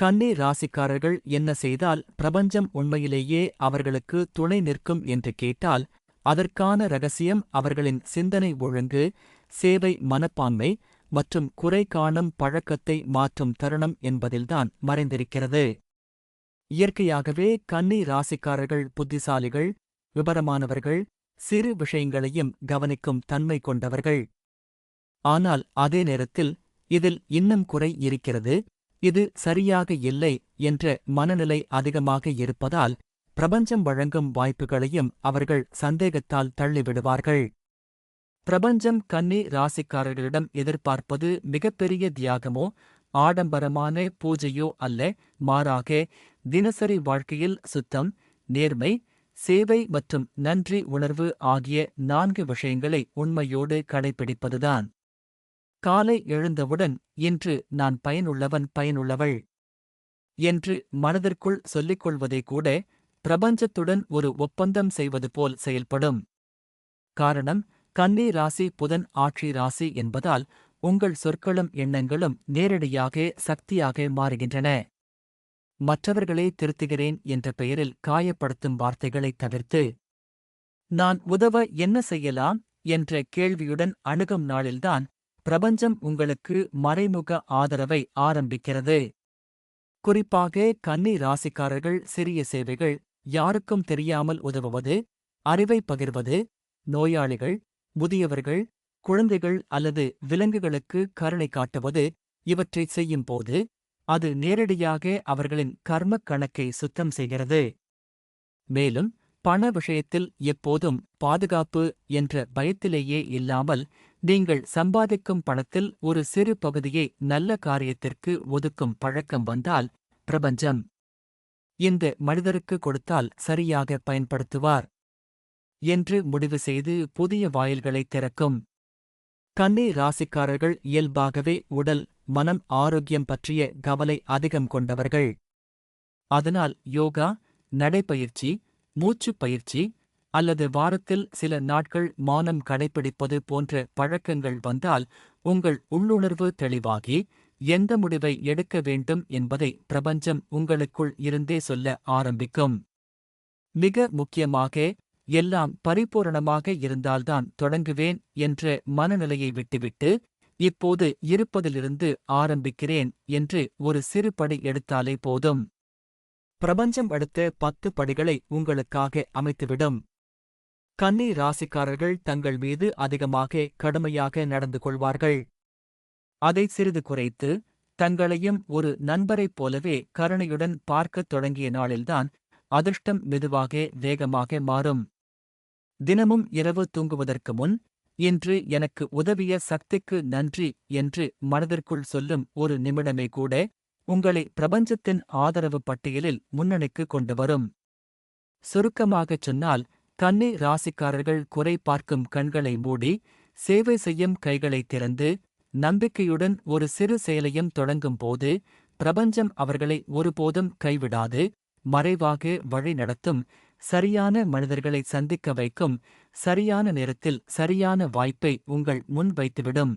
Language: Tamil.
கன்னி ராசிக்காரர்கள் என்ன செய்தால் பிரபஞ்சம் உண்மையிலேயே அவர்களுக்கு துணை நிற்கும் என்று கேட்டால் அதற்கான ரகசியம் அவர்களின் சிந்தனை ஒழுங்கு சேவை மனப்பான்மை மற்றும் குறை காணும் பழக்கத்தை மாற்றும் தருணம் என்பதில்தான் மறைந்திருக்கிறது. இயற்கையாகவே கன்னி ராசிக்காரர்கள் புத்திசாலிகள் விபரமானவர்கள் சிறு விஷயங்களையும் கவனிக்கும் தன்மை கொண்டவர்கள். ஆனால் அதே நேரத்தில் இதில் இன்னும் குறை இருக்கிறது. இது சரியாக இல்லை என்ற மனநிலை அதிகமாக இருப்பதால் பிரபஞ்சம் வழங்கும் வாய்ப்புகளையும் அவர்கள் சந்தேகத்தால் தள்ளிவிடுவார்கள். பிரபஞ்சம் கன்னி ராசிக்காரர்களிடம் எதிர்பார்ப்பது மிகப்பெரிய தியாகமோ ஆடம்பரமான பூஜையோ அல்ல. மாறாக தினசரி வாழ்க்கையில் சுத்தம் நேர்மை சேவை மற்றும் நன்றி உணர்வு ஆகிய நான்கு விஷயங்களை உண்மையோடு கடைபிடிப்பதுதான் காலை எழுந்தவுடன் இன்று நான் பயனுள்ளவன் பயனுள்ளவள் என்று மனதிற்குள் சொல்லிக் கொள்வதே கூட பிரபஞ்சத்துடன் ஒரு ஒப்பந்தம் செய்வது போல் செயல்படும். காரணம் கன்னி ராசி புதன் ஆட்சி ராசி என்பதால் உங்கள் சொற்களும் எண்ணங்களும் நேரடியாக சக்தியாக மாறுகின்றன. மற்றவர்களே திருத்துகிறேன் என்ற பெயரில் காயப்படுத்தும் வார்த்தைகளைத் தவிர்த்து நான் உதவ என்ன செய்யலாம்? என்ற கேள்வியுடன் அணுகும் நாளில்தான் பிரபஞ்சம் உங்களுக்கு மறைமுக ஆதரவை ஆரம்பிக்கிறது. குறிப்பாக கன்னி ராசிக்காரர்கள் சிறிய சேவைகள் யாருக்கும் தெரியாமல் உதவுவது அறிவை பகிர்வது நோயாளிகள் முதியவர்கள் குழந்தைகள் அல்லது விலங்குகளுக்கு கருணை காட்டுவது இவற்றைச் செய்யும்போது அது நேரடியாக அவர்களின் கர்மக் கணக்கை சுத்தம் செய்கிறது. மேலும் பண விஷயத்தில் எப்போதும் பாதுகாப்பு என்ற பயத்திலேயே இல்லாமல் நீங்கள் சம்பாதிக்கும் பணத்தில் ஒரு சிறு பகுதியை நல்ல காரியத்திற்கு ஒதுக்கும் பழக்கம் வந்தால் பிரபஞ்சம் இந்த மனிதருக்கு கொடுத்தால் சரியாக பயன்படுத்துவார் என்று முடிவு செய்து புதிய வாயில்களை திறக்கும். கன்னி ராசிக்காரர்கள் இயல்பாகவே உடல் மனம் ஆரோக்கியம் பற்றிய கவலை அதிகம் கொண்டவர்கள். அதனால் யோகா நடைப்பயிற்சி மூச்சுப் பயிற்சி அல்லது வாரத்தில் சில நாட்கள் மௌனம் கடைபிடிப்பது போன்ற பழக்கங்கள் வந்தால் உங்கள் உள்ளுணர்வு தெளிவாகி எந்த முடிவை எடுக்க வேண்டும் என்பதை பிரபஞ்சம் உங்களுக்குள் இருந்தே சொல்ல ஆரம்பிக்கும். மிக முக்கியமாக எல்லாம் பரிபூரணமாக இருந்தால்தான் தொடங்குவேன் என்ற மனநிலையை விட்டுவிட்டு இப்போது இருப்பதிலிருந்து ஆரம்பிக்கிறேன் என்று ஒரு சிறு படி எடுத்தாலே போதும். பிரபஞ்சம் அடுத்த பத்து படிகளை உங்களுக்காக அமைத்துவிடும். கன்னி ராசிக்காரர்கள் தங்கள் மீது அதிகமாக கடுமையாக நடந்து கொள்வார்கள். அதை சிறிது குறைத்து தங்களையும் ஒரு நண்பரைப் போலவே கருணையுடன் பார்க்கத் தொடங்கிய நாளில்தான் அதிர்ஷ்டம் மெதுவாக வேகமாக மாறும். தினமும் இரவு தூங்குவதற்கு முன் இன்று எனக்கு உதவிய சக்திக்கு நன்றி என்று மனதிற்குள் சொல்லும் ஒரு நிமிடமே கூட உங்களை பிரபஞ்சத்தின் ஆதரவு பட்டியலில் முன்னணிக்கு கொண்டு வரும். சுருக்கமாகச் சொன்னால் கன்னி ராசிக்காரர்கள் குறை பார்க்கும் கண்களை மூடி சேவை செய்யும் கைகளை திறந்து நம்பிக்கையுடன் ஒரு சிறு செயலையும் தொடங்கும் போது பிரபஞ்சம் அவர்களை ஒருபோதும் கைவிடாது மறைவாக வழி நடத்தும் சரியான மனிதர்களை சந்திக்க வைக்கும் சரியான நேரத்தில் சரியான வாய்ப்பை உங்கள் முன் வைத்துவிடும்.